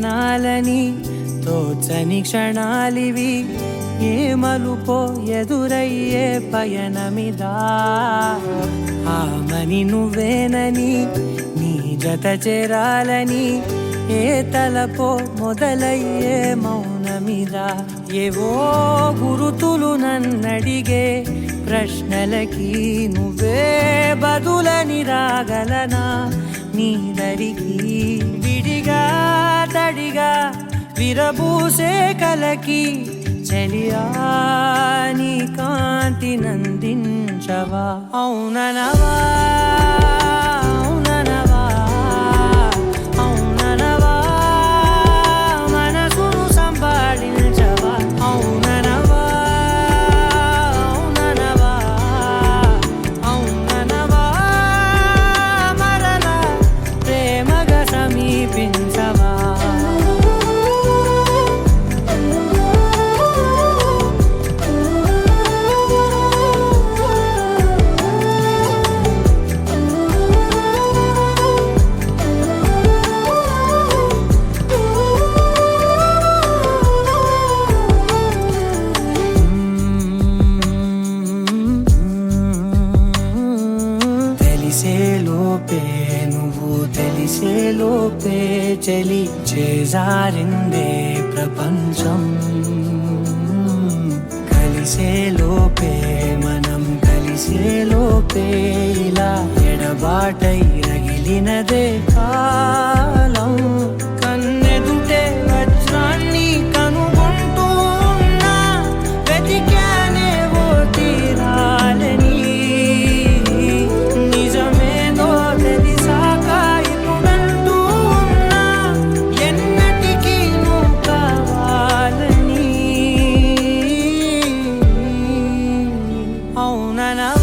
క్షణాలని తోచని క్షణాలివి ఏ ఎదురయ్యే పయనమిదా. ఆమని నువ్వేనని నీ జత చేరాలని ఏ తలపో మొదలయ్యే మౌనమిదా. ఏవో గురుతులు నన్నడిగే ప్రశ్నలకి నువ్వే బదులని రాగలనా? నీదరికి విడిగా తడిగా విరబూసే కలకి చెలియా నీ కాంతి నందించవా? అవుననవా? తెలిసే లోపే చెలి చేజారిందే ప్రపంచం కలిసే లోపే మనం కలిసే లోపే ఇలా ఎడబాటై రగిలినదే కా I know.